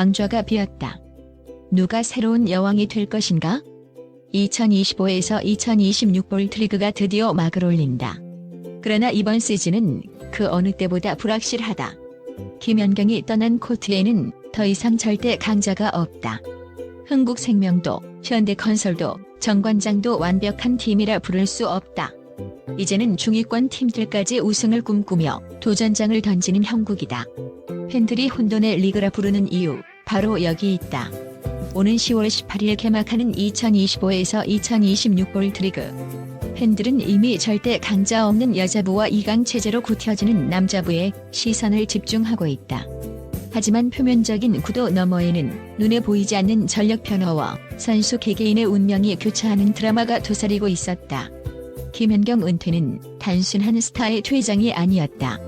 왕좌가 비었다. 누가 새로운 여왕이 될 것인가? 2025에서 2026 볼트리그가 드디어 막을 올린다. 그러나 이번 시즌은 그 어느 때보다 불확실하다. 김연경이 떠난 코트에는 더 이상 절대 강자가 없다. 흥국생명도 현대건설도 정관장도 완벽한 팀이라 부를 수 없다. 이제는 중위권 팀들까지 우승을 꿈꾸며 도전장을 던지는 형국이다. 팬들이 혼돈의 리그라 부르는 이유 바로 여기 있다. 오는 10월 18일 개막하는 2025에서 2026 볼트리그. 팬들은 이미 절대 강자 없는 여자부와 2강 체제로 굳혀지는 남자부에 시선을 집중하고 있다. 하지만 표면적인 구도 너머에는 눈에 보이지 않는 전력 변화와 선수 개개인의 운명이 교차하는 드라마가 도사리고 있었다. 김연경 은퇴는 단순한 스타의 퇴장이 아니었다.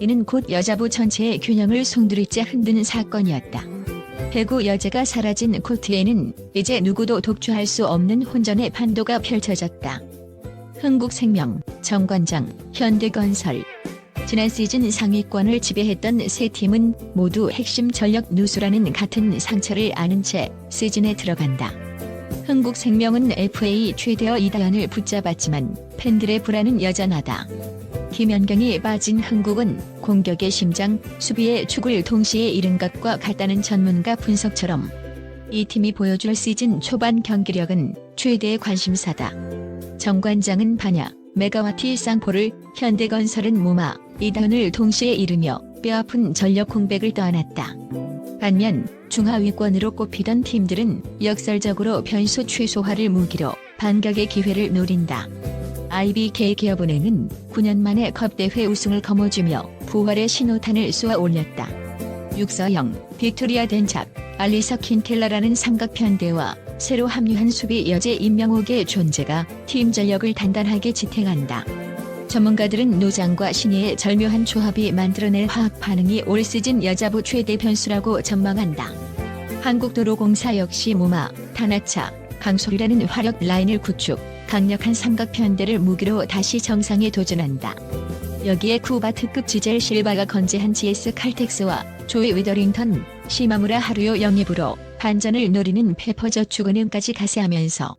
이는 곧 여자부 전체의 균형을 송두리째 흔드는 사건이었다. 배구 여제가 사라진 코트에는 이제 누구도 독주할 수 없는 혼전의 판도가 펼쳐졌다. 흥국생명, 정관장, 현대건설. 지난 시즌 상위권을 지배했던 세 팀은 모두 핵심 전력 누수라는 같은 상처를 아는 채 시즌에 들어간다. 흥국생명은 FA 최대어 이다연을 붙잡았지만 팬들의 불안은 여전하다. 김연경이 빠진 흥국은 공격의 심장, 수비의 축을 동시에 잃은 것과 같다는 전문가 분석처럼 이 팀이 보여줄 시즌 초반 경기력은 최대의 관심사다. 정관장은 반야, 메가와티 쌍포를, 현대건설은 무마, 이단을 동시에 이르며 뼈아픈 전력 공백을 떠안았다. 반면 중하위권으로 꼽히던 팀들은 역설적으로 변수 최소화를 무기로 반격의 기회를 노린다. IBK 기업은행은 9년 만에 컵대회 우승을 거머쥐며 부활의 신호탄을 쏘아 올렸다. 육서영, 빅토리아 덴찹, 알리사 킨켈라라는 삼각편대와 새로 합류한 수비 여제 임명옥의 존재가 팀 전력을 단단하게 지탱한다. 전문가들은 노장과 신예의 절묘한 조합이 만들어낼 화학 반응이 올 시즌 여자부 최대 변수라고 전망한다. 한국도로공사 역시 무마, 타나차, 강솔이라는 화력 라인을 구축, 강력한 삼각 편대를 무기로 다시 정상에 도전한다. 여기에 쿠바 특급 지젤 실바가 건재한 GS 칼텍스와 조이 위더링턴, 시마무라 하루요 영입으로 반전을 노리는 페퍼저축 은행까지 가세하면서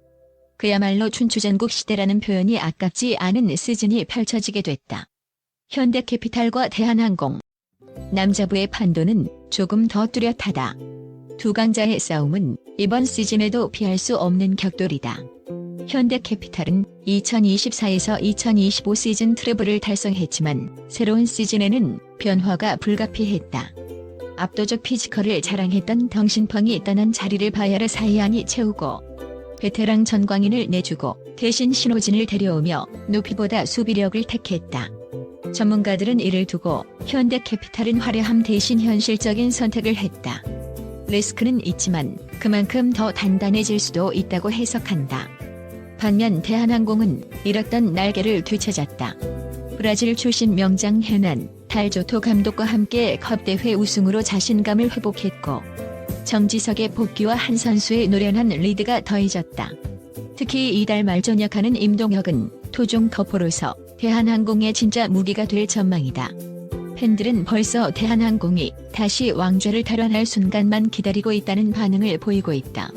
그야말로 춘추전국 시대라는 표현이 아깝지 않은 시즌이 펼쳐지게 됐다. 현대캐피탈과 대한항공 남자부의 판도는 조금 더 뚜렷하다. 두 강자의 싸움은 이번 시즌에도 피할 수 없는 격돌이다. 현대캐피탈은 2024에서 2025 시즌 트래블을 달성했지만 새로운 시즌에는 변화가 불가피했다. 압도적 피지컬을 자랑했던 덩신펑이 떠난 자리를 바야르 사이안이 채우고 베테랑 전광인을 내주고 대신 신호진을 데려오며 높이보다 수비력을 택했다. 전문가들은 이를 두고 현대캐피탈은 화려함 대신 현실적인 선택을 했다. 리스크는 있지만 그만큼 더 단단해질 수도 있다고 해석한다. 반면 대한항공은 잃었던 날개를 되찾았다. 브라질 출신 명장 헤난, 달조토 감독과 함께 컵대회 우승으로 자신감을 회복했고 정지석의 복귀와 한 선수의 노련한 리드가 더해졌다. 특히 이달 말 전역하는 임동혁은 토종 거포로서 대한항공의 진짜 무기가 될 전망이다. 팬들은 벌써 대한항공이 다시 왕좌를 탈환할 순간만 기다리고 있다는 반응을 보이고 있다.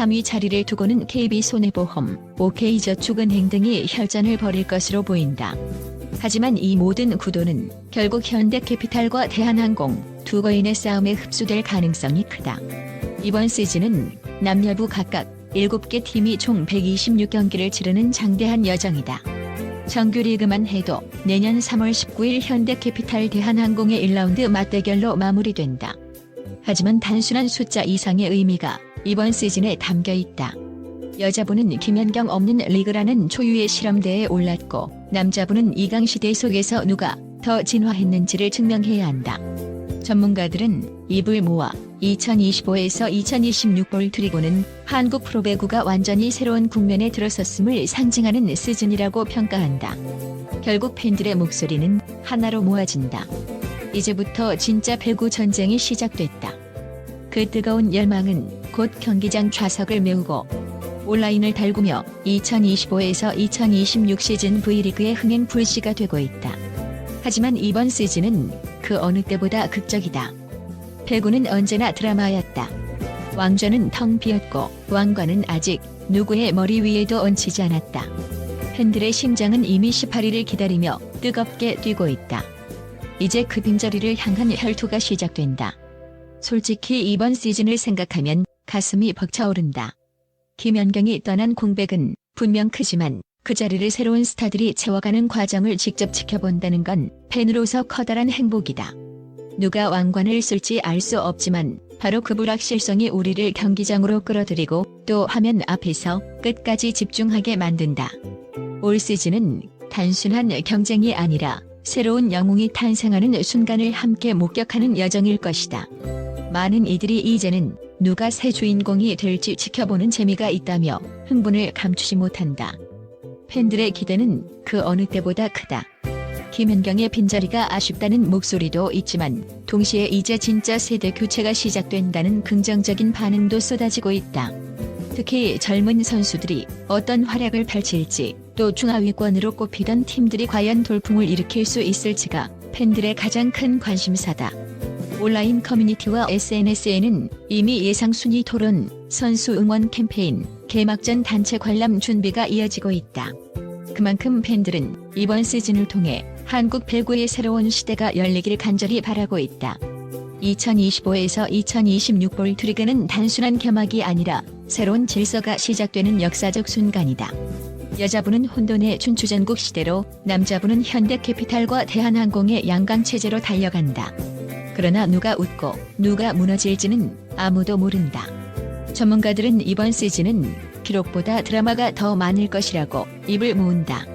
3위 자리를 두고는 KB손해보험, OK저축은행 등이 혈전을 벌일 것으로 보인다. 하지만 이 모든 구도는 결국 현대캐피탈과 대한항공 두 거인의 싸움에 흡수될 가능성이 크다. 이번 시즌은 남녀부 각각 7개 팀이 총 126경기를 치르는 장대한 여정이다. 정규리그만 해도 내년 3월 19일 현대캐피탈 대한항공의 1라운드 맞대결로 마무리된다. 하지만 단순한 숫자 이상의 의미가 이번 시즌에 담겨 있다. 여자부는 김연경 없는 리그라는 초유의 실험대에 올랐고 남자부는 이강 시대 속에서 누가 더 진화했는지를 증명해야 한다. 전문가들은 입을 모아 2025에서 2026 볼트리고는 한국 프로배구가 완전히 새로운 국면에 들어섰음을 상징하는 시즌이라고 평가한다. 결국 팬들의 목소리는 하나로 모아진다. 이제부터 진짜 배구 전쟁이 시작됐다. 그 뜨거운 열망은 곧 경기장 좌석을 메우고 온라인을 달구며 2025에서 2026 시즌 V리그의 흥행 불씨가 되고 있다. 하지만 이번 시즌은 그 어느 때보다 극적이다. 배구는 언제나 드라마였다. 왕좌는 텅 비었고 왕관은 아직 누구의 머리 위에도 얹히지 않았다. 팬들의 심장은 이미 18일을 기다리며 뜨겁게 뛰고 있다. 이제 그 빈자리를 향한 혈투가 시작된다. 솔직히 이번 시즌을 생각하면 가슴이 벅차오른다. 김연경이 떠난 공백은 분명 크지만 그 자리를 새로운 스타들이 채워가는 과정을 직접 지켜본다는 건 팬으로서 커다란 행복이다. 누가 왕관을 쓸지 알 수 없지만 바로 그 불확실성이 우리를 경기장으로 끌어들이고 또 화면 앞에서 끝까지 집중하게 만든다. 올 시즌은 단순한 경쟁이 아니라 새로운 영웅이 탄생하는 순간을 함께 목격하는 여정일 것이다. 많은 이들이 이제는 누가 새 주인공이 될지 지켜보는 재미가 있다며 흥분을 감추지 못한다. 팬들의 기대는 그 어느 때보다 크다. 김연경의 빈자리가 아쉽다는 목소리도 있지만 동시에 이제 진짜 세대 교체가 시작된다는 긍정적인 반응도 쏟아지고 있다. 특히 젊은 선수들이 어떤 활약을 펼칠지 또 중하위권으로 꼽히던 팀들이 과연 돌풍을 일으킬 수 있을지가 팬들의 가장 큰 관심사다. 온라인 커뮤니티와 SNS에는 이미 예상 순위 토론, 선수 응원 캠페인, 개막전 단체 관람 준비가 이어지고 있다. 그만큼 팬들은 이번 시즌을 통해 한국 배구의 새로운 시대가 열리길 간절히 바라고 있다. 2025에서 2026 볼트리그는 단순한 개막이 아니라 새로운 질서가 시작되는 역사적 순간이다. 여자부는 혼돈의 춘추전국 시대로 남자부는 현대캐피탈과 대한항공의 양강 체제로 달려간다. 그러나 누가 웃고 누가 무너질지는 아무도 모른다. 전문가들은 이번 시즌은 기록보다 드라마가 더 많을 것이라고 입을 모은다.